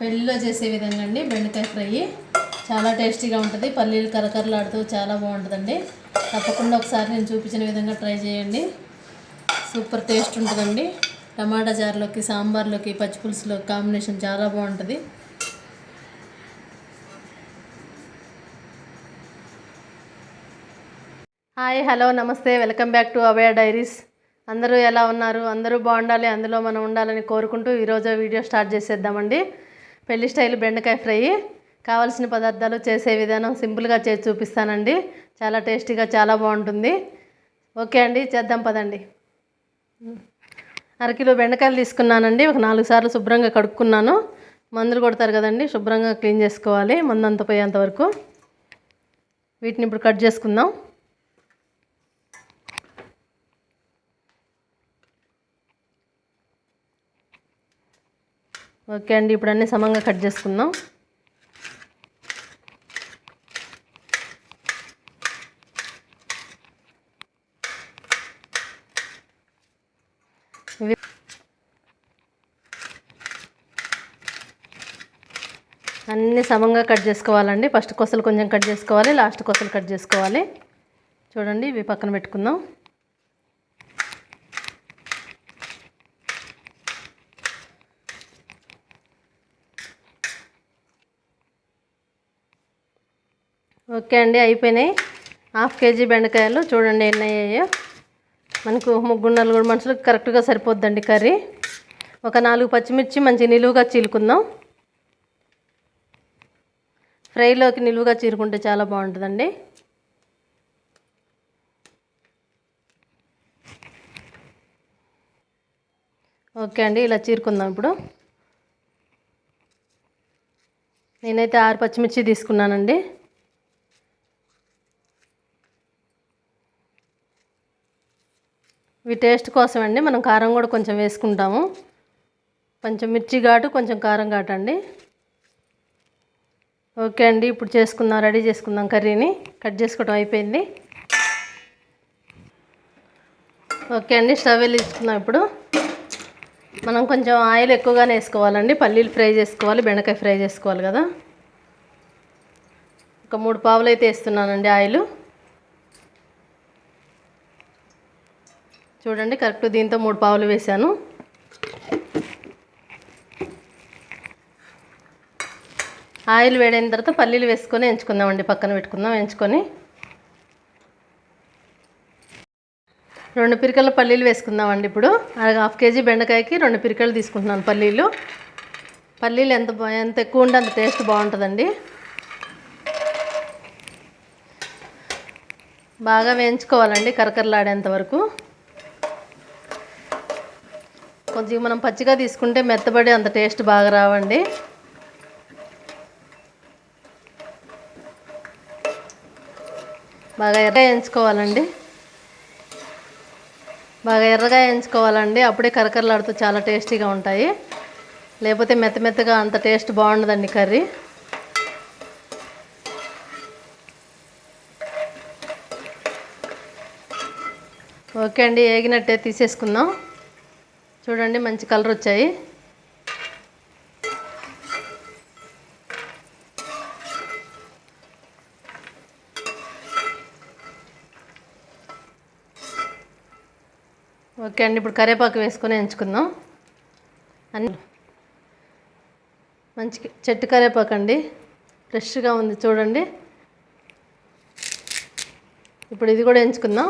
పెళ్ళిలో చేసే విధంగా అండి. బెండకాయ ఫ్రై చాలా టేస్టీగా ఉంటుంది. పల్లీలు కరకరలాడుతూ చాలా బాగుంటుందండి. తప్పకుండా ఒకసారి నేను చూపించిన విధంగా ట్రై చేయండి. సూపర్ టేస్ట్ ఉంటుందండి. టమాటా చారులోకి సాంబార్లోకి పచ్చిపులుసులో కాంబినేషన్ చాలా బాగుంటుంది. హాయ్ హలో నమస్తే. Welcome back to Avaya diaries. అందరూ ఎలా ఉన్నారు? అందరూ బాగుండాలి. అందులో మనం ఉండాలని కోరుకుంటూ ఈరోజు వీడియో స్టార్ట్ చేసేద్దామండి. పెళ్ళి స్టైల్ బెండకాయ ఫ్రై. కావాల్సిన పదార్థాలు చేసే విధానం సింపుల్గా చేసి చూపిస్తానండి. చాలా టేస్టీగా చాలా బాగుంటుంది. ఓకే అండి చేద్దాం పదండి. అరకిలో బెండకాయలు తీసుకున్నానండి. ఒక నాలుగు సార్లు శుభ్రంగా కడుక్కున్నాను. మందులు కొడతారు కదండి శుభ్రంగా క్లీన్ చేసుకోవాలి. మందంతా పోయేంత వరకు. వీటిని ఇప్పుడు కట్ చేసుకుందాం. ఓకే అండి ఇప్పుడు అన్నీ సమంగా కట్ చేసుకుందాం. అన్నీ సమంగా కట్ చేసుకోవాలండి. ఫస్ట్ కొసలు కొంచెం కట్ చేసుకోవాలి లాస్ట్ కొసలు కట్ చేసుకోవాలి. చూడండి ఇవి పక్కన పెట్టుకుందాం. ఓకే అండి అయిపోయినాయి. హాఫ్ కేజీ బెండకాయలు చూడండి ఎన్ని అయ్యాయో. మనకు ముగ్గురు కూడా మనుషులకు కరెక్ట్గా సరిపోద్దండి కర్రీ. ఒక నాలుగు పచ్చిమిర్చి మంచి నిలువుగా చీలుకుందాం. ఫ్రైలోకి నిలువుగా చీరుకుంటే చాలా బాగుంటుందండి. ఓకే అండి ఇలా చీరుకుందాం ఇప్పుడు. నేనైతే ఆరు పచ్చిమిర్చి తీసుకున్నానండి. ఇవి టేస్ట్ కోసం అండి మనం కారం కూడా కొంచెం వేసుకుంటాము. కొంచెం మిర్చి ఘాటు కొంచెం కారం ఘాటు అండి. ఓకే అండి. ఇప్పుడు చేసుకుందాం రెడీ చేసుకుందాం కర్రీని. కట్ చేసుకోవడం అయిపోయింది. ఓకే అండి. స్టవ్ వెలిగించుకుందాం ఇప్పుడు. మనం కొంచెం ఆయిల్ ఎక్కువగానే వేసుకోవాలండి. పల్లీలు ఫ్రై చేసుకోవాలి బెండకాయ ఫ్రై చేసుకోవాలి కదా. ఒక మూడు పావులు అయితే వేస్తున్నానండి ఆయిల్. చూడండి కరెక్ట్ దీంతో మూడు పావులు వేసాను ఆయిల్ వేడైన తర్వాత పల్లీలు వేసుకొని ఎంచుకుందామండి పక్కన పెట్టుకుందాం ఎంచుకొని. రెండు పిరికల పల్లీలు వేసుకుందామండి ఇప్పుడు. హాఫ్ కేజీ బెండకాయకి రెండు పిరికలు తీసుకుంటున్నాను పల్లీలు. పల్లీలు ఎంత బా- ఎంత ఎక్కువ ఉంటే అంత టేస్ట్ బాగుంటుందండి. బాగా వేయించుకోవాలండి కరకరలాడేంత వరకు. కొంచెం మనం పచ్చిగా తీసుకుంటే మెత్తబడి అంత టేస్ట్ బాగా రావండి. బాగా ఎర్రగా వేయించుకోవాలండి. బాగా ఎర్రగా వేయించుకోవాలండి. అప్పుడే కరకరలాడుతూ చాలా టేస్టీగా ఉంటాయి. లేకపోతే మెత్త మెత్తగా అంత టేస్ట్ బాగుండదండి కర్రీ. ఓకే అండి ఏగినట్టే తీసేసుకుందాం. చూడండి మంచి కలర్ వచ్చాయి. ఓకే అండి ఇప్పుడు కరేపాకు వేసుకొని ఎంచుకుందాం. అన్ని మంచి చెట్టు కరివేపాకు అండి. ఫ్రెష్గా ఉంది చూడండి. ఇప్పుడు ఇది కూడా ఎంచుకుందాం.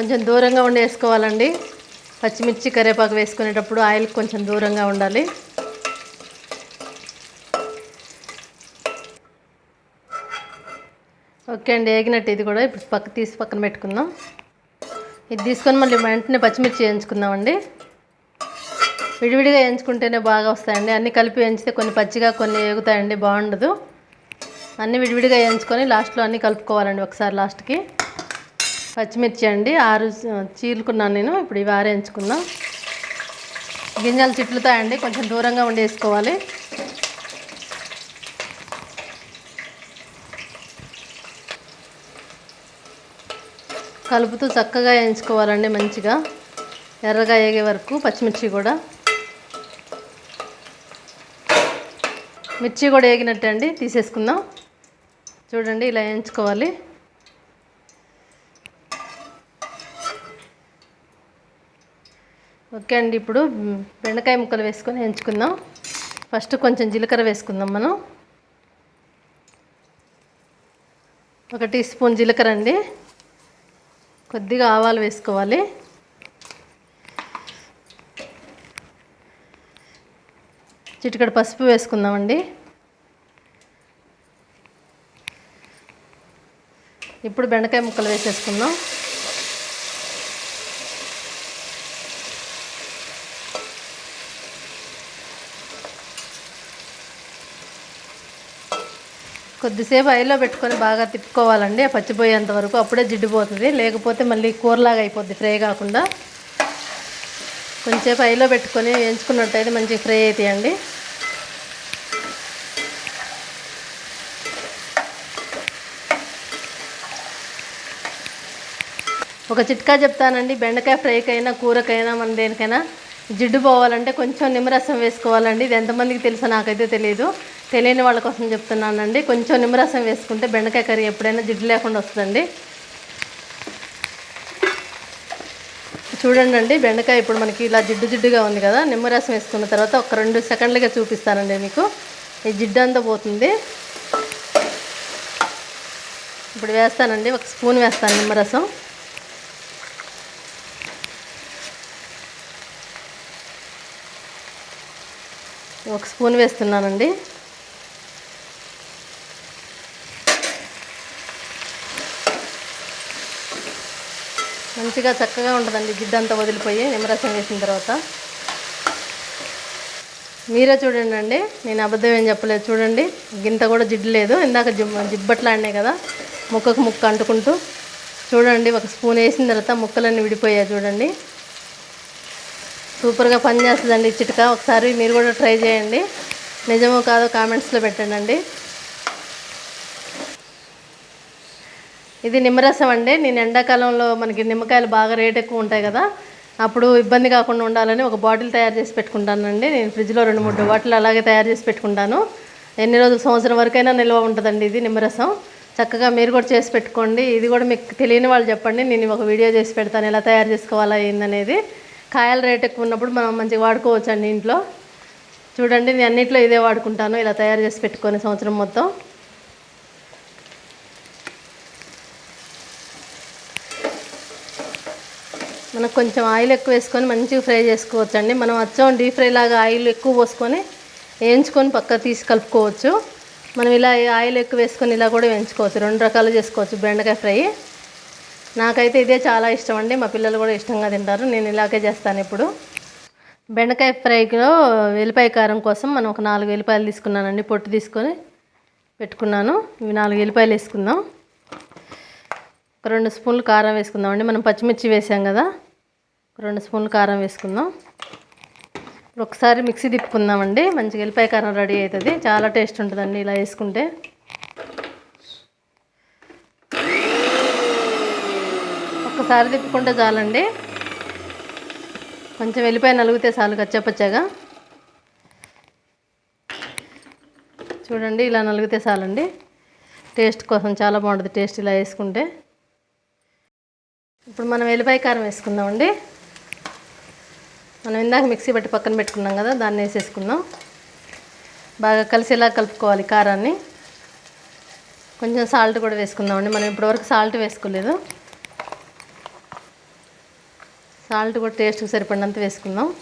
కొంచెం దూరంగా ఉండి వేసుకోవాలండి పచ్చిమిర్చి కరివేపాకు వేసుకునేటప్పుడు ఆయిల్ కొంచెం దూరంగా ఉండాలి. ఓకే అండి వేగినట్టు ఇది కూడా ఇప్పుడు పక్క తీసి పక్కన పెట్టుకుందాం. ఇది తీసుకొని మళ్ళీ వెంటనే పచ్చిమిర్చి వేయించుకుందామండి. విడివిడిగా వేయించుకుంటేనే బాగా వస్తాయండి. అన్నీ కలిపి వేయించితే కొన్ని పచ్చిగా కొన్ని వేగుతాయండి బాగుండదు. అన్నీ విడివిడిగా వేయించుకొని లాస్ట్లో అన్నీ కలుపుకోవాలండి ఒకసారి లాస్ట్కి. పచ్చిమిర్చి అండి ఆరు చీలుకున్నాను నేను ఇప్పుడు ఇవి ఆరేయించుకున్నాం గింజలు చిట్లుతాయండి కొంచెం దూరంగా ఉండేసుకోవాలి కలుపుతూ చక్కగా వేయించుకోవాలండి మంచిగా ఎర్రగా వేగే వరకు పచ్చిమిర్చి కూడా. మిర్చి కూడా వేగినట్టు అండి తీసేసుకుందాం. చూడండి ఇలా వేయించుకోవాలి. ఓకే అండి ఇప్పుడు బెండకాయ ముక్కలు వేసుకొని ఎంచుకుందాం. ఫస్ట్ కొంచెం జీలకర్ర వేసుకుందాం మనం. ఒక టీ స్పూన్ జీలకర్ర అండి. కొద్దిగా ఆవాలు వేసుకోవాలి. చిటికడ పసుపు వేసుకుందామండి. ఇప్పుడు బెండకాయ ముక్కలు వేసేసుకుందాం. కొద్దిసేపు ఐలో పెట్టుకొని బాగా తిప్పుకోవాలండి. పచ్చిపోయేంత వరకు అప్పుడే జిడ్డుపోతుంది. లేకపోతే మళ్ళీ కూరలాగా అయిపోద్ది ఫ్రై కాకుండా. కొంచెంసేపు ఐలో పెట్టుకొని వేయించుకున్నట్టయితే మంచిగా ఫ్రై అవుతాయండి ఒక చిట్కా చెప్తానండి. బెండకాయ ఫ్రైకైనా కూరకైనా మన దేనికైనా జిడ్డు పోవాలంటే కొంచెం నిమ్మరసం వేసుకోవాలండి. ఇది ఎంతమందికి తెలుసో నాకైతే తెలియదు. తెలియని వాళ్ళ కోసం చెప్తున్నానండి. కొంచెం నిమ్మరసం వేసుకుంటే బెండకాయ కర్రీ ఎప్పుడైనా జిడ్డు లేకుండా వస్తుందండి. చూడండి అండి బెండకాయ ఇప్పుడు మనకి ఇలా జిడ్డు జిడ్డుగా ఉంది కదా. నిమ్మరసం వేసుకున్న తర్వాత ఒక రెండు సెకండ్లుగా చూపిస్తానండి మీకు. ఈ జిడ్డు అంతా పోతుంది. ఇప్పుడు వేస్తానండి. ఒక స్పూన్ వేస్తాను నిమ్మరసం. ఒక స్పూన్ వేస్తున్నానండి. మంచిగా చక్కగా ఉంటుందండి జిడ్డంతా వదిలిపోయి నిమ్మరసం వేసిన తర్వాత. మీరే చూడండి అండి నేను అబద్ధం ఏం చెప్పలేదు. చూడండి గింత కూడా జిడ్డు లేదు. ఇందాక జిబ్బట్లాడినాయి కదా ముక్కకు ముక్క అంటుకుంటూ. చూడండి ఒక స్పూన్ వేసిన తర్వాత ముక్కలన్నీ విడిపోయాయి చూడండి. సూపర్గా పనిచేస్తుందండి ఈ చిట్కా. ఒకసారి మీరు కూడా ట్రై చేయండి. నిజమో కాదో కామెంట్స్లో పెట్టండి ఇది నిమ్మరసం అండి. నేను ఎండాకాలంలో మనకి నిమ్మకాయలు బాగా రేట్ ఎక్కువ ఉంటాయి కదా అప్పుడు ఇబ్బంది కాకుండా ఉండాలని ఒక బాటిల్ తయారు చేసి పెట్టుకుంటానండి. నేను ఫ్రిడ్జ్లో రెండు మూడు బాటిల్ అలాగే తయారు చేసి పెట్టుకుంటాను. ఎన్ని రోజులు సంవత్సరం వరకైనా నిల్వ ఉంటుందండి ఇది నిమ్మరసం. చక్కగా మీరు కూడా చేసి పెట్టుకోండి. ఇది కూడా మీకు తెలియని వాళ్ళు చెప్పండి. నేను ఒక వీడియో చేసి పెడతాను. ఎలా తయారు చేసుకోవాలా ఏందనేది. కాయల రేట్ ఎక్కువ ఉన్నప్పుడు మనం మంచిగా వాడుకోవచ్చు అండి ఇంట్లో. చూడండి నేను అన్నింటిలో ఇదే వాడుకుంటాను. ఇలా తయారు చేసి పెట్టుకొని సంవత్సరం మొత్తం. మనకు కొంచెం ఆయిల్ ఎక్కువ వేసుకొని మంచిగా ఫ్రై చేసుకోవచ్చు అండి మనం అచ్చం డీప్ ఫ్రై లాగా ఆయిల్ ఎక్కువ పోసుకొని వేయించుకొని పక్క తీసి కలుపుకోవచ్చు. మనం ఇలా ఆయిల్ ఎక్కువ వేసుకొని ఇలా కూడా వేయించుకోవచ్చు. రెండు రకాలు చేసుకోవచ్చు బెండకాయ ఫ్రై. నాకైతే ఇదే చాలా ఇష్టం అండి. మా పిల్లలు కూడా ఇష్టంగా తింటారు. నేను ఇలాగే చేస్తాను ఇప్పుడు. బెండకాయ ఫ్రైలో వెల్లిపాయ కారం కోసం మనం ఒక నాలుగు వెల్లిపాయలు తీసుకున్నానండి. పొట్టు తీసుకొని పెట్టుకున్నాను. ఇవి నాలుగు వెల్లిపాయలు వేసుకుందాం. ఒక రెండు స్పూన్లు కారం వేసుకుందామండి మనం పచ్చిమిర్చి వేసాం కదా. ఒక రెండు స్పూన్లు కారం వేసుకుందాం. ఇప్పుడు ఒకసారి మిక్సీ తిప్పుకుందామండి మంచిగా వెల్లిపాయ కారం రెడీ అవుతుంది. చాలా టేస్ట్ ఉంటుందండి ఇలా వేసుకుంటే. ఒక్కసారి తిప్పుకుంటే చాలండి. కొంచెం వెళ్ళిపోయి నలిగితే చాలు కచ్చపచ్చగా. చూడండి ఇలా నలిగితే చాలండి. టేస్ట్ కోసం చాలా బాగుంటుంది టేస్ట్ ఇలా వేసుకుంటే. ఇప్పుడు మనం వెల్లిపాయ కారం వేసుకుందామండి. మనం ఇందాక మిక్సీ పెట్టి పక్కన పెట్టుకున్నాం కదా దాన్ని వేసేసుకుందాం. బాగా కలిసేలా కలుపుకోవాలి కారాన్ని. కొంచెం సాల్ట్ కూడా వేసుకుందామండి. మనం ఇప్పటివరకు సాల్ట్ వేసుకోలేదు. సాల్ట్ కూడా టేస్ట్కి సరిపడినంత వేసుకుందాం.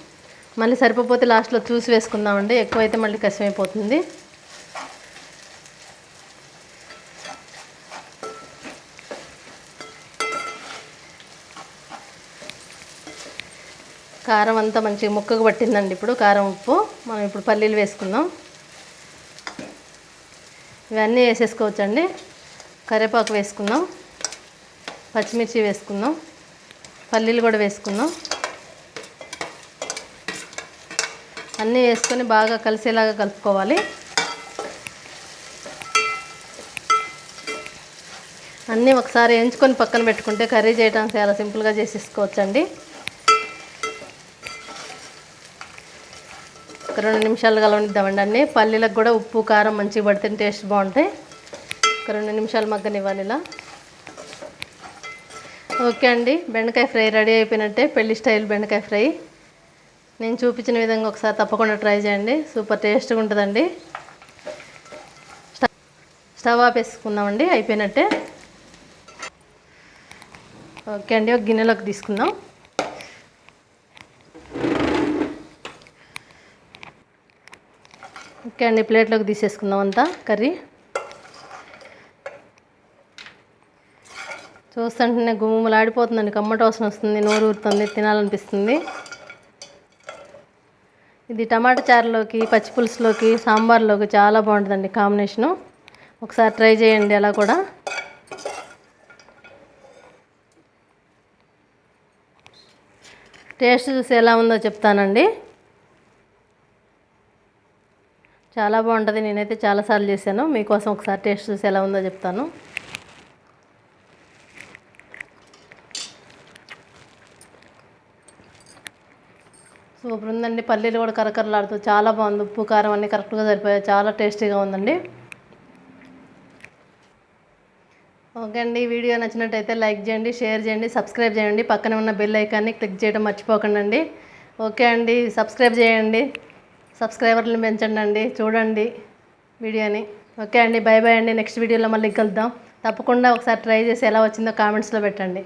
మళ్ళీ సరిపోతే లాస్ట్లో చూసి వేసుకుందామండి. ఎక్కువైతే మళ్ళీ కష్టమైపోతుంది. కారం అంతా మంచిగా ముక్కకు పట్టిందండి ఇప్పుడు. కారం ఉప్పు. మనం ఇప్పుడు పల్లీలు వేసుకుందాం. ఇవన్నీ వేసేసుకోవచ్చండి. కరివేపాకు వేసుకుందాం. పచ్చిమిర్చి వేసుకుందాం. పల్లీలు కూడా వేసుకుందాం. అన్నీ వేసుకొని బాగా కలిసేలాగా కలుపుకోవాలి. అన్నీ ఒకసారి ఎంచుకొని పక్కన పెట్టుకుంటే కర్రీ చేయడానికి చాలా సింపుల్గా చేసేసుకోవచ్చండి. ఒక రెండు నిమిషాలు కలవనిద్దామండి అన్నీ. పల్లీలకు కూడా ఉప్పు కారం మంచిగా పడితే టేస్ట్ బాగుంటాయి. ఒక రెండు నిమిషాలు మగ్గనివ్వాలి ఇలా. ఓకే అండి. బెండకాయ ఫ్రై రెడీ అయిపోయినట్టే. పెళ్ళి స్టైల్ బెండకాయ ఫ్రై. నేను చూపించిన విధంగా ఒకసారి తప్పకుండా ట్రై చేయండి. సూపర్ టేస్ట్గా ఉంటుందండి. స్టవ్- ఆపేసుకున్నామండి అయిపోయినట్టే. ఓకే అండి. ఒక గిన్నెలోకి తీసుకుందాం. ఓకే అండి. ప్లేట్లోకి తీసేసుకుందాం అంతా. కర్రీ. చూస్తుంటేనే గుమ్మలాడిపోతుందండి కమ్మట వాసన వస్తుంది నోరు ఊరుతుంది తినాలనిపిస్తుంది. ఇది టమాటా చారులోకి పచ్చి పులుసులోకి సాంబార్లోకి చాలా బాగుంటుందండి కాంబినేషను. ఒకసారి ట్రై చేయండి అలా కూడా. టేస్ట్ చూసి ఎలా ఉందో చెప్తానండి. చాలా బాగుంటుంది నేనైతే చాలాసార్లు చేశాను. మీకోసం ఒకసారి టేస్ట్ చూసి ఎలా ఉందో చెప్తాను. సూపర్ ఉందండి పల్లీలు కూడా కరకరలాడుతూ చాలా బాగుంది. ఉప్పు కారం అన్నీ కరెక్ట్గా సరిపోయాయి. చాలా టేస్టీగా ఉందండి. ఓకే అండి వీడియో నచ్చినట్టయితే లైక్ చేయండి షేర్ చేయండి సబ్స్క్రైబ్ చేయండి. పక్కనే ఉన్న బెల్ ఐకాన్ని క్లిక్ చేయడం మర్చిపోకండి అండి ఓకే అండి సబ్స్క్రైబ్ చేయండి. సబ్స్క్రైబర్లను పెంచండి అండి చూడండి వీడియోని. ఓకే అండి బై బై అండి. నెక్స్ట్ వీడియోలో మళ్ళీ కలుద్దాం. తప్పకుండా ఒకసారి ట్రై చేసి ఎలా వచ్చిందో కామెంట్స్లో పెట్టండి.